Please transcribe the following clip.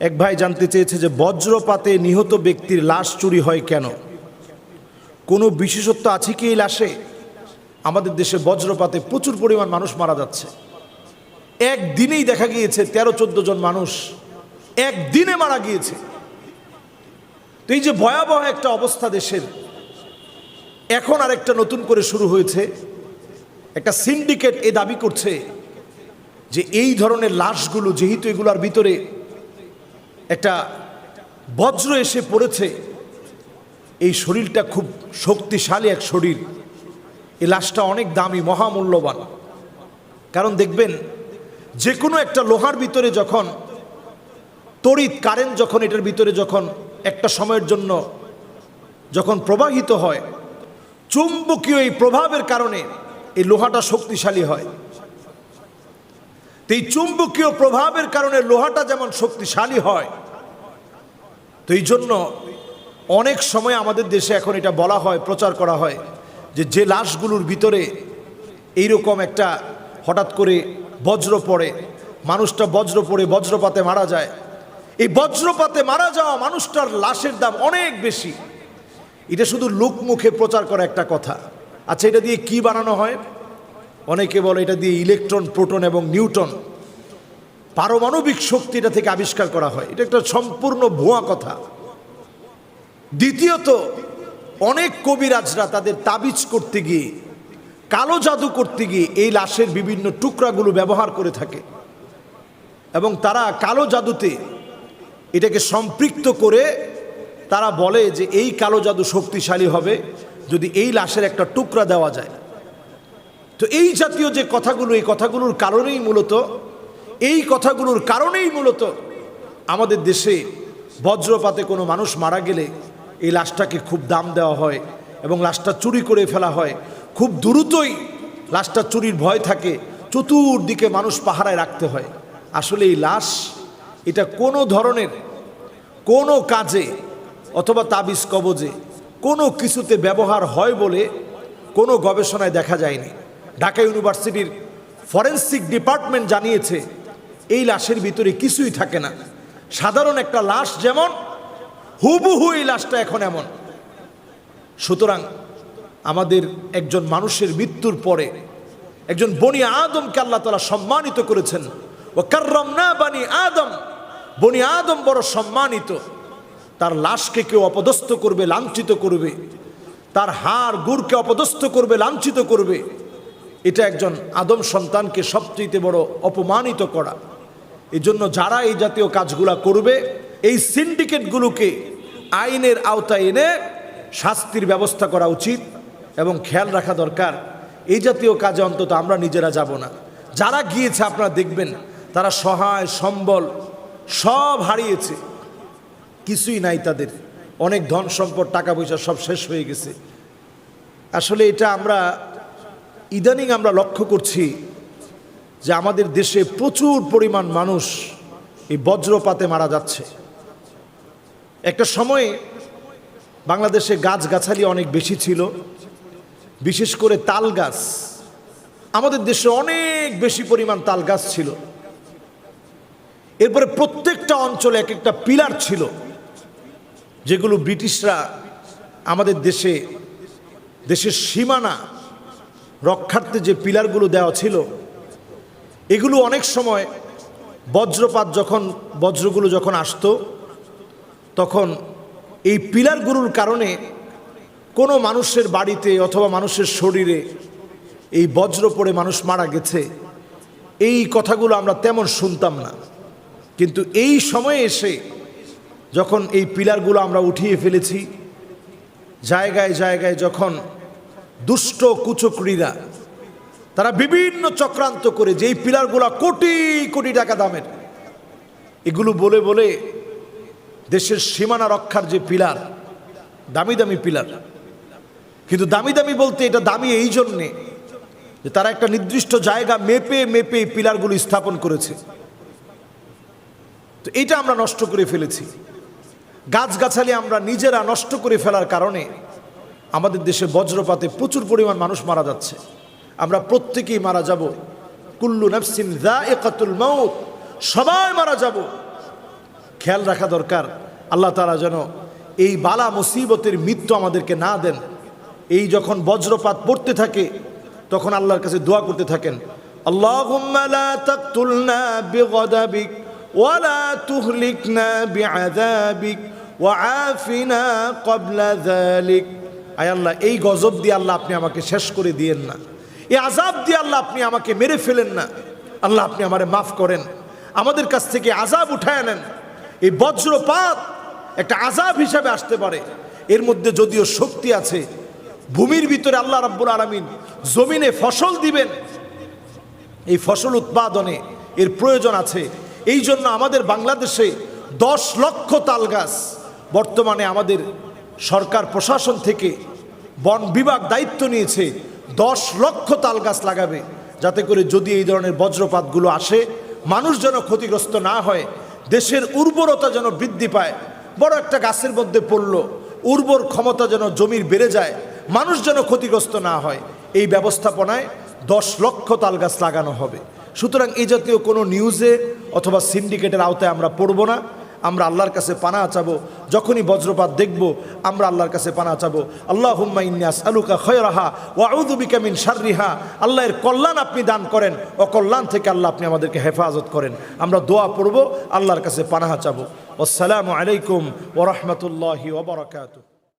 এক ভাই জানতে চেয়েছে যে বজ্রপাতে নিহত ব্যক্তির লাশ চুরি হয় কেন? কোনো বিশেষত্ব আছে কি এই লাশে? আমাদের দেশে বজ্রপাতে প্রচুর পরিমাণ মানুষ মারা যাচ্ছে। একদিনেই দেখা গিয়েছে তেরো, চোদ্দ জন মানুষ একদিনে মারা গিয়েছে। তো এই যে ভয়াবহ একটা অবস্থা দেশের, এখন আর একটা নতুন করে শুরু হয়েছে। একটা সিন্ডিকেট এ দাবি করছে যে এই ধরনের লাশগুলো যেহেতু এগুলোর ভিতরে একটা বজ্র এসে পড়েছে। এই শরীরটা খুব শক্তিশালী এক শরীর। এই লাশটা অনেক দামি, মহামূল্যবান। কারণ দেখবেন যে কোনো একটা লোহার ভিতরে যখন, তড়িৎ কারেন্ট যখন এটার ভিতরে যখন একটা সময়ের জন্য যখন প্রবাহিত হয়, চুম্বকীয় এই প্রভাবের কারণে এই লোহাটা শক্তিশালী হয়। তো এই চুম্বকীয় প্রভাবের কারণে লোহাটা যেমন শক্তিশালী হয়, তো এই জন্য অনেক সময় আমাদের দেশে এখন এটা বলা হয়, প্রচার করা হয় যে যে লাশগুলোর ভিতরে এইরকম একটা হঠাৎ করে বজ্র পড়ে, মানুষটা বজ্র পড়ে বজ্রপাতে মারা যায়। এই বজ্রপাতে মারা যাওয়া মানুষটার লাশের দাম অনেক বেশি। এটা শুধু লোকমুখে প্রচার করা একটা কথা। আচ্ছা এটা দিয়ে কি বানানো হয়? অনেকে বলে এটা দিয়ে ইলেকট্রন, প্রোটন এবং নিউটন পারমাণবিক শক্তি এটা থেকে আবিষ্কার করা হয়। এটা একটা সম্পূর্ণ ভুয়া কথা। দ্বিতীয়ত, অনেক কবিরাজরা তাদের তাবিজ করতে গিয়ে, কালো জাদু করতে গিয়ে এই লাশের বিভিন্ন টুকরাগুলো ব্যবহার করে থাকে এবং তারা কালো জাদুতে এটাকে সম্পৃক্ত করে তারা বলে যে এই কালো জাদু শক্তিশালী হবে যদি এই লাশের একটা টুকরা দেওয়া যায়। তো এই জাতীয় যে কথাগুলো, এই কথাগুলোর কারণেই মূলত, এই কথাগুলোর কারণেই মূলত আমাদের দেশে বজ্রপাতে কোনো মানুষ মারা গেলে এই লাশটাকে খুব দাম দেওয়া হয় এবং লাশটা চুরি করে ফেলা হয়। খুব দ্রুতই লাশটা চুরির ভয় থাকে, চতুর্দিকে মানুষ পাহারায় রাখতে হয়। আসলে এই লাশ, এটা কোনো ধরনের, কোনো কাজে অথবা তাবিজ কবজে কোনো কিছুতে ব্যবহার হয় বলে কোনো গবেষণায় দেখা যায়নি। ঢাকা ইউনিভার্সিটির ফরেন্সিক ডিপার্টমেন্ট জানিয়েছে, এই লাশের ভিতরে কিছুই থাকে না। সাধারণ একটা লাশ যেমন, হুবহু এই লাশটা এখন এমন। সুতরাং আমাদের একজন মানুষের মৃত্যুর পরে একজন বনি আদমকে আল্লাহ তালা সম্মানিত করেছেন। ও কার্রম না বানি আদম। বনি আদম বড় সম্মানিত। তার লাশকে কেউ অপদস্থ করবে, লাঞ্ছিত করবে। তার হাড়, গুড়কে অপদস্থ করবে, লাঞ্ছিত করবে। এটা একজন আদম সন্তানকে সবচেয়ে বড় অপমানিত করা। এই জন্য যারা এই জাতীয় কাজগুলা করবে, এই সিন্ডিকেটগুলোকে আইনের আওতায় এনে শাস্তির ব্যবস্থা করা উচিত এবং খেয়াল রাখা দরকার, এই জাতীয় কাজে অন্তত আমরা নিজেরা যাব না। যারা গিয়েছে আপনারা দেখবেন, তারা সহায়, সম্বল, সব হারিয়েছে। কিছুই নাই তাদের। অনেক ধন সম্পদ, টাকা পয়সা সব শেষ হয়ে গেছে। আসলে এটা আমরা ইদানিং আমরা লক্ষ্য করছি যে আমাদের দেশে প্রচুর পরিমাণ মানুষ এই বজ্রপাতে মারা যাচ্ছে। একটা সময়ে বাংলাদেশে গাছগাছালি অনেক বেশি ছিল, বিশেষ করে তাল গাছ আমাদের দেশে অনেক বেশি পরিমাণ তাল গাছ ছিল। এরপরে প্রত্যেকটা অঞ্চলে এক একটা পিলার ছিল, যেগুলো ব্রিটিশরা আমাদের দেশে, দেশের সীমানা রক্ষার্থে যে পিলারগুলো দেওয়া ছিল, এগুলো অনেক সময় বজ্রপাত যখন, বজ্রগুলো যখন আসতো, তখন এই পিলারগুলোর কারণে কোনো মানুষের বাড়িতে অথবা মানুষের শরীরে এই বজ্র পড়ে মানুষ মারা গেছে, এই কথাগুলো আমরা তেমন শুনতাম না। কিন্তু এই সময়ে এসে যখন এই পিলারগুলো আমরা উঠিয়ে ফেলেছি, জায়গায় জায়গায় যখন দুষ্ট কুচক্রীরা, তারা বিভিন্ন চক্রান্ত করে যেই পিলারগুলো কোটি কোটি টাকা দামের, এগুলো বলে বলে দেশের সীমানা রক্ষার যে পিলার, দামি দামি পিলার। কিন্তু দামি দামি বলতে এটা দামি এই জন্যে যে তারা একটা নির্দিষ্ট জায়গা মেপে মেপে পিলারগুলো স্থাপন করেছে। তো এটা আমরা নষ্ট করে ফেলেছি। গাছগাছালি আমরা নিজেরা নষ্ট করে ফেলার কারণে আমাদের দেশে বজ্রপাতে প্রচুর পরিমাণ মানুষ মারা যাচ্ছে। আমরা প্রত্যেকেই মারা যাব। কুল্লু নফসিন দা একাতুল মৌত সবাই মারা যাব। খেয়াল রাখা দরকার, আল্লাহ তালা যেন এই বালা মুসিবতের মৃত্যু আমাদেরকে না দেন। এই যখন বজ্রপাত পড়তে থাকে, তখন আল্লাহর কাছে দোয়া করতে থাকেন, আল্লাহুম্মা আয় আল্লাহ, এই গজব দিয়ে আল্লাহ আপনি আমাকে শেষ করে দিয়েন না। এই আজাব দিয়ে আল্লাহ আপনি আমাকে মেরে ফেলেন না। আল্লাহ আপনি আমারে মাফ করেন। আমাদের কাছ থেকে আজাব উঠায় নেন। এই বজ্রপাত একটা আজাব হিসাবে আসতে পারে। এর মধ্যে যদিও শক্তি আছে, ভূমির ভিতরে আল্লাহ রাব্বুল আলমিন জমিনে ফসল দিবেন। এই ফসল উৎপাদনে এর প্রয়োজন আছে। এই জন্য আমাদের বাংলাদেশে দশ লক্ষ তাল গাছ বর্তমানে আমাদের সরকার প্রশাসন থেকে বন বিভাগ দায়িত্ব নিয়েছে, দশ লক্ষ তাল গাছ লাগাবে। যাতে করে যদি এই ধরনের বজ্রপাতগুলো আসে, মানুষ যেন ক্ষতিগ্রস্ত না হয়, দেশের উর্বরতা যেন বৃদ্ধি পায়। বড় একটা গাছের মধ্যে পড়ল, উর্বর ক্ষমতা যেন জমির বেড়ে যায়, মানুষ যেন ক্ষতিগ্রস্ত না হয়। এই ব্যবস্থাপনায় দশ লক্ষ তাল গাছ লাগানো হবে। সুতরাং এই জাতীয় কোনো নিউজে অথবা সিন্ডিকেটের আওতায় আমরা পড়ব না। আমরা আল্লাহর কাছে পানা চাবো। যখনই বজ্রপাত দেখব, আমরা আল্লাহর কাছে পানা চাবো। আল্লাহ হুম্মা ইন্যাস আলুকা খয়রাহা ও আউদুবিকা মিন শাররিহা। আল্লাহর কল্যাণ আপনি দান করেন, অকল্যাণ থেকে আল্লাহ আপনি আমাদেরকে হেফাজত করেন। আমরা দোয়া পড়ব, আল্লাহর কাছে পানাহা চাবো। আসসালামু আলাইকুম ওরহমতুল্লাহি ওবরাকাতু